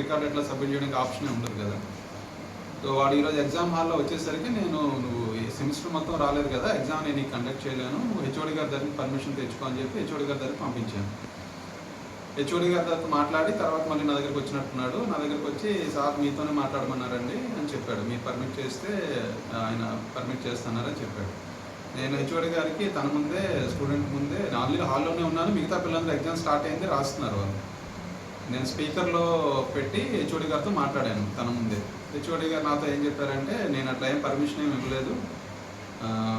Record అట్లా submit చేయడానికి option ఉండదు కదా. సో వాడు ఈరోజు ఎగ్జామ్ హాల్లో వచ్చేసరికి నేను నువ్వు ఈ సెమిస్టర్ మొత్తం రాలేదు కదా ఎగ్జామ్ నేను కండక్ట్ చేయలేను హెచ్ఓడి గారి దగ్గర పర్మిషన్ తెచ్చుకో అని చెప్పి హెచ్ఓడి గారి దగ్గర పంపించాను. హెచ్ఓడి గారి దగ్గర మాట్లాడి తర్వాత మళ్ళీ నా దగ్గరికి వచ్చినట్టున్నాడు. నా దగ్గరికి వచ్చి సార్ మీతోనే మాట్లాడమన్నారండి అని చెప్పాడు. మీరు పర్మిట్ చేస్తే ఆయన పర్మిట్ చేస్తున్నారని చెప్పాడు. నేను హెచ్ఓడి గారికి తన ముందే స్టూడెంట్ ముందే ఆల్రెడీ హాల్లోనే ఉన్నాను. మిగతా పిల్లలందరూ ఎగ్జామ్ స్టార్ట్ అయింది రాస్తున్నారు వాళ్ళు. నేను స్పీకర్లో పెట్టి హెచ్ఓడి గారితో మాట్లాడాను తన ముందే. హెచ్ఓడి గారు నాతో ఏం చెప్పారంటే నేను అట్లా ఏం పర్మిషన్ ఏమి ఇవ్వలేదు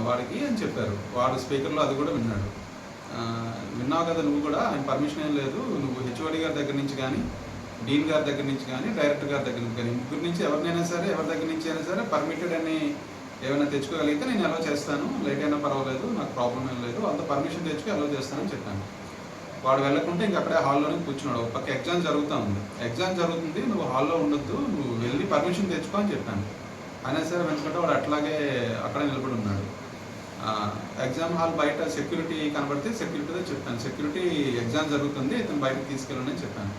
వాడికి అని చెప్పారు. వాడు స్పీకర్లో అది కూడా విన్నాడు. విన్నావు కదా నువ్వు కూడా ఆయన పర్మిషన్ ఏం లేదు నువ్వు హెచ్ఓడి గారి దగ్గర నుంచి కానీ డీన్ గారి దగ్గర నుంచి కానీ డైరెక్టర్ గారి దగ్గర నుంచి కానీ ముగ్గురు నుంచి ఎవరినైనా సరే ఎవరి దగ్గర నుంచి అయినా సరే పర్మిటెడ్ అని ఏమైనా తెచ్చుకోగలిగితే నేను అలౌ చేస్తాను. లేట్ అయినా పర్వాలేదు నాకు ప్రాబ్లం ఏం లేదు అంత పర్మిషన్ తెచ్చుకో అలౌ చేస్తానని చెప్పాను. వాడు వెళ్ళకుంటే ఇంక అక్కడే హాల్లోనే కూర్చున్నాడు. ఒక పక్క ఎగ్జామ్ జరుగుతూ ఉంది. ఎగ్జామ్ జరుగుతుంది నువ్వు హాల్లో ఉండొద్దు నువ్వు వెళ్ళి పర్మిషన్ తెచ్చుకో అని చెప్పాను. అయినా సరే వెనుకంటే వాడు అట్లాగే అక్కడే నిలబడి ఉన్నాడు. ఎగ్జామ్ హాల్ బయట సెక్యూరిటీ కనబడితే సెక్యూరిటీతో చెప్పాను. సెక్యూరిటీ ఎగ్జామ్ జరుగుతుంది ఇతను బయటకు తీసుకెళ్ళని చెప్పాను.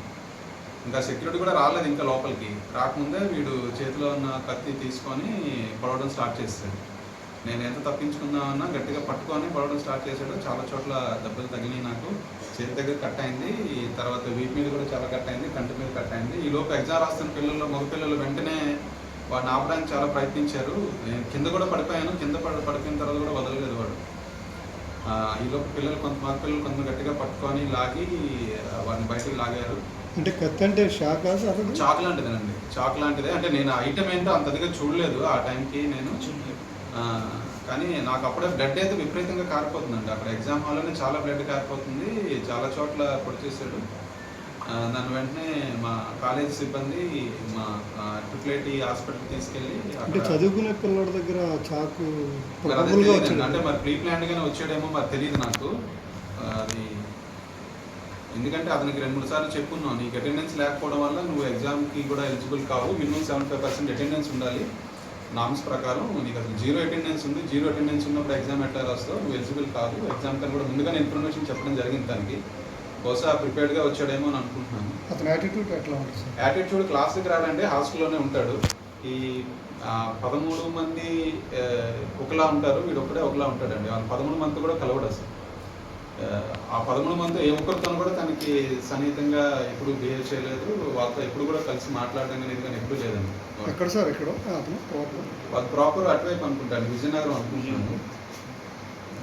ఇంకా సెక్యూరిటీ కూడా రాలేదు ఇంకా లోపలికి. రాకముందే వీడు చేతిలో ఉన్న కత్తి తీసుకొని పొడవడం స్టార్ట్ చేస్తాడు. నేను ఎంత తప్పించుకుందామన్నా గట్టిగా పట్టుకొని పొడవడం స్టార్ట్ చేశాడు. చాలా చోట్ల దెబ్బలు తగిలినాయి నాకు. చేతి దగ్గర కట్ అయింది. తర్వాత వీపు మీద కూడా చాలా కట్ అయింది. కంటి మీద కట్ అయింది. ఈ లోపు ఎగ్జామ్ రాస్తున్న పిల్లలు మగ పిల్లలు వెంటనే వాడిని ఆపడానికి చాలా ప్రయత్నించారు. నేను కింద కూడా పడిపోయాను. కింద పడి పడిపోయిన తర్వాత కూడా వదలలేదు వాడు. ఆ, ఈ లోపు పిల్లలు కొంత మగ పిల్లలు కొంత గట్టిగా పట్టుకొని లాగి వాడిని బయటికి లాగారు. అంటే కత్తి అంటే షాక్ చాక్ లాంటిదేనండి. చాక్ లాంటిదే. అంటే నేను ఐటమ్ ఏంటో అంతదిగా చూడలేదు ఆ టైంకి నేను. ఆ, కానీ నాకు అప్పుడే బ్లడ్ అయితే విపరీతంగా కారిపోతుందండి. అక్కడ ఎగ్జామ్ హాల్లోనే చాలా బ్లడ్ కారిపోతుంది. చాలా చోట్ల పొడి చేశాడు. ఆ, దాని వెంటనే మా కాలేజ్ సిబ్బంది మా ట్రిపుల్ ఐటీ హాస్పిటల్ తీసుకెళ్ళి చదువుకునే పిల్లడి దగ్గర చాకు అంటే మరి ప్రీ ప్లాన్డ్ గానే వచ్చాడేమో మరి తెలియదు నాకు. అది ఎందుకంటే అతనికి రెండు మూడు సార్లు చెప్పున్నావు నీకు అటెండెన్స్ లేకపోవడం వల్ల నువ్వు ఎగ్జామ్కి కూడా ఎలిజిబుల్ కావు. Minimum seventy five percent attendance ఉండాలి. నామ్స్ ప్రకారం నీకు అసలు జీరో అటెండెన్స్ ఉంది. జీరో అటెండెన్స్ ఉన్నప్పుడు ఎగ్జామ్ ఎట్లా రాస్తావు? నువ్వు ఎలిజిబుల్ కాదు. ఎగ్జామ్ కన్నా కూడా ముందుగానే ఇన్ఫర్మేషన్ చెప్పడం జరిగింది తనకి బహుశా ప్రిపేర్డ్గా వచ్చాడేమో అని అనుకుంటున్నాను. అతని యాటిట్యూడ్ ఎట్లా ఉంటుంది యాటిట్యూడ్ క్లాస్కి రాడండి. హాస్టల్లోనే ఉంటాడు. ఈ పదమూడు మంది ఒకలా ఉంటారు. వీడు ఒకడే ఒకలా ఉంటాడండి. వాళ్ళ పదమూడు మంది కూడా కలవడు అసలు. ఆ, పదమూడు మంది ఏ ఒక్కరితో కూడా తనకి సన్నిహితంగా ఎప్పుడు బిహేవ్ చేయలేదు. వాళ్ళతో ఎప్పుడు కూడా కలిసి మాట్లాడడం కానీ ఇది కానీ ఎప్పుడు లేదండి. ఎక్కడ సార్? ఎక్కడ? వాళ్ళు ప్రాపర్ అటువైపు అనుకుంటాను విజయనగరం అనుకుంటున్నాను.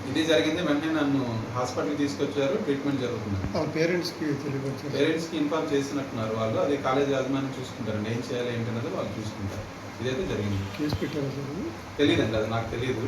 ఇది జరిగింది వెంటనే నన్ను హాస్పిటల్కి తీసుకొచ్చారు ట్రీట్మెంట్ జరుగుతుంది. వాళ్ళ పేరెంట్స్కి పేరెంట్స్కి ఇన్ఫార్మ్ చేసినట్టున్నారు వాళ్ళు. అది కాలేజ్ యాజమాన్యం చూసుకుంటారండి. ఏం చేయాలి ఏంటన్నది వాళ్ళు చూసుకుంటారు. ఇదైతే జరిగింది? తెలియదండి అది నాకు తెలియదు